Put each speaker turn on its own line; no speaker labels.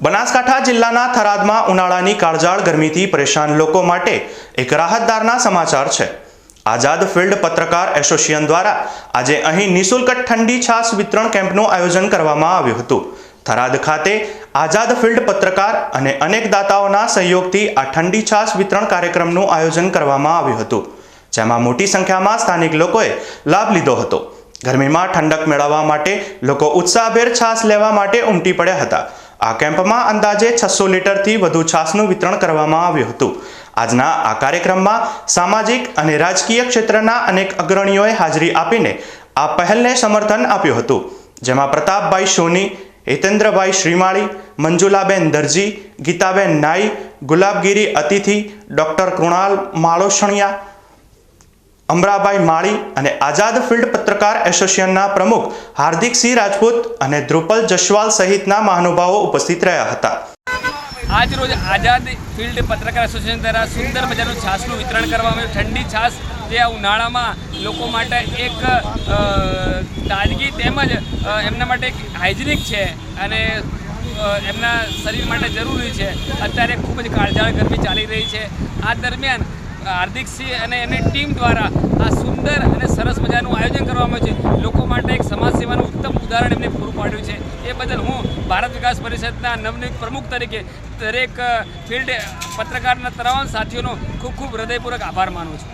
બનાસકાંઠા જિલ્લાના થરાદમાં ઉનાળાની કાળજાળ ગરમીથી પરેશાન લોકો માટે એક રાહતદારના સમાચાર છે. આઝાદ ફિલ્ડ પત્રકાર એસોસિએશન દ્વારા આજે અહીં નિઃશુલ્ક ઠંડી છાશ વિતરણ કેમ્પનું આયોજન કરવામાં આવ્યું હતું. થરાદ ખાતે આઝાદ ફિલ્ડ પત્રકાર અને અનેક દાતાઓના સહયોગથી આ ઠંડી છાશ વિતરણ કાર્યક્રમનું આયોજન કરવામાં આવ્યું હતું, જેમાં મોટી સંખ્યામાં સ્થાનિક લોકોએ લાભ લીધો હતો. ગરમીમાં ઠંડક મેળવવા માટે લોકો ઉત્સાહભેર છાશ લેવા માટે ઉમટી પડ્યા હતા. આ કેમ્પમાં અંદાજે છસો લીટરથી વધુ છાસનું વિતરણ કરવામાં આવ્યું હતું. આજના આ કાર્યક્રમમાં સામાજિક અને રાજકીય ક્ષેત્રના અનેક અગ્રણીઓએ હાજરી આપીને આ પહેલને સમર્થન આપ્યું હતું. જેમાં પ્રતાપભાઈ સોની, હિતેન્દ્રભાઈ શ્રીમાળી, મંજુલાબેન દરજી, ગીતાબેન નાઈ, ગુલાબગીરી અતિથિ, ડૉક્ટર કૃણાલ માળોસણિયા અમરાભાઈ માળી અને આઝાદ ફિલ્ડ પત્રકાર એસોસિએશનના પ્રમુખ હાર્દિકસિંહ રાજપૂત અને ધ્રુપલ જસવાલ સહિતના મહાનુભાવો ઉપસ્થિત રહ્યા હતા.
આજ રોજ આઝાદ ફિલ્ડ પત્રકાર એસોસિએશન દ્વારા સુંદર મજાનું છાસનું વિતરણ કરવામાં આવ્યું. ઠંડી છાસ જે આ ઉનાળામાં લોકો માટે એક તાજગી તેમજ એમના માટે એક હાઇજેનિક છે અને એમના શરીર માટે જરૂરી છે. અત્યારે ખૂબ જ કાળઝાળ ગરમી ચાલી રહી છે. આ દરમિયાન હાર્દિકસિંહ અને એની ટીમ દ્વારા આ સુંદર અને સરસ મજાનું આયોજન કરવામાં છે. લોકો માટે એક સમાજ સેવાનું ઉત્તમ ઉદાહરણ એમને પૂરું પાડ્યું છે. એ બદલ હું ભારત વિકાસ પરિષદના નવનિયુક્ત પ્રમુખ તરીકે દરેક ફિલ્ડ પત્રકારના તમામ સાથીઓનો ખૂબ ખૂબ હૃદયપૂર્વક આભાર માનું છું.